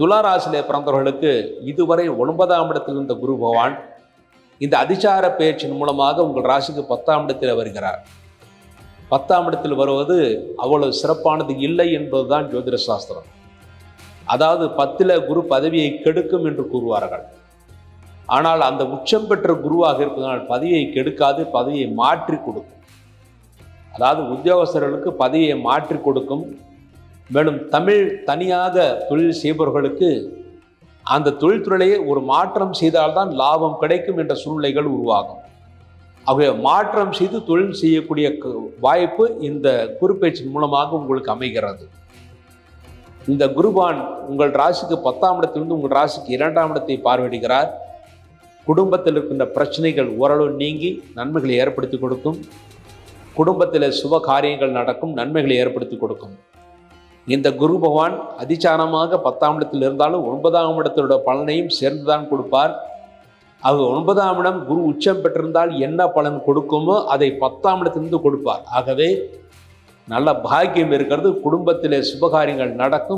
துலா பிறந்தவர்களுக்கு இதுவரை ஒன்பதாம் இடத்தில் இருந்த குரு பகவான் இந்த அதிசார பேச்சின் மூலமாக உங்கள் ராசிக்கு பத்தாம் இடத்தில் வருகிறார். பத்தாம் இடத்தில் வருவது அவ்வளவு சிறப்பானது இல்லை என்பதுதான் ஜோதிட சாஸ்திரம். அதாவது பத்தில் குரு பதவியை கெடுக்கும் என்று கூறுவார்கள். ஆனால் அந்த உச்சம் பெற்ற குருவாக இருப்பதனால் பதவியை கெடுக்காது பதவியை மாற்றி கொடுக்கும். அதாவது உத்தியோகஸ்தர்களுக்கு பதவியை மாற்றி கொடுக்கும் மேலும் தமிழ் தனியாக தொழில் செய்பவர்களுக்கு அந்த தொழில்துறையை ஒரு மாற்றம் செய்தால்தான் லாபம் கிடைக்கும் என்ற சூழ்நிலைகள் உருவாகும். ஆகவே மாற்றம் செய்து தொழில் செய்யக்கூடிய வாய்ப்பு இந்த குருப்பேச்சின் மூலமாக உங்களுக்கு அமைகிறது. இந்த குருபான் உங்கள் ராசிக்கு பத்தாம் இடத்திலிருந்து உங்கள் ராசிக்கு இரண்டாம் இடத்தை பார்வையிடுகிறார். குடும்பத்தில் இருக்கின்ற பிரச்சனைகள் ஓரளவு நீங்கி நன்மைகளை ஏற்படுத்தி கொடுக்கும். குடும்பத்தில் சுப காரியங்கள் நடக்கும் நன்மைகளை ஏற்படுத்தி கொடுக்கும். இந்த குரு பகவான் அதிச்சாரமாக பத்தாம் இடத்தில் இருந்தாலும் ஒன்பதாம் இடத்தோட பலனையும் சேர்ந்துதான் கொடுப்பார். அது ஒன்பதாம் இடம் குரு உச்சம் பெற்றிருந்தால் என்ன பலன் கொடுக்குமோ அதை பத்தாம் இடத்திலிருந்து கொடுப்பார். ஆகவே நல்ல பாக்கியம் இருக்கிறது. குடும்பத்திலே சுபகாரியங்கள் நடக்கும்.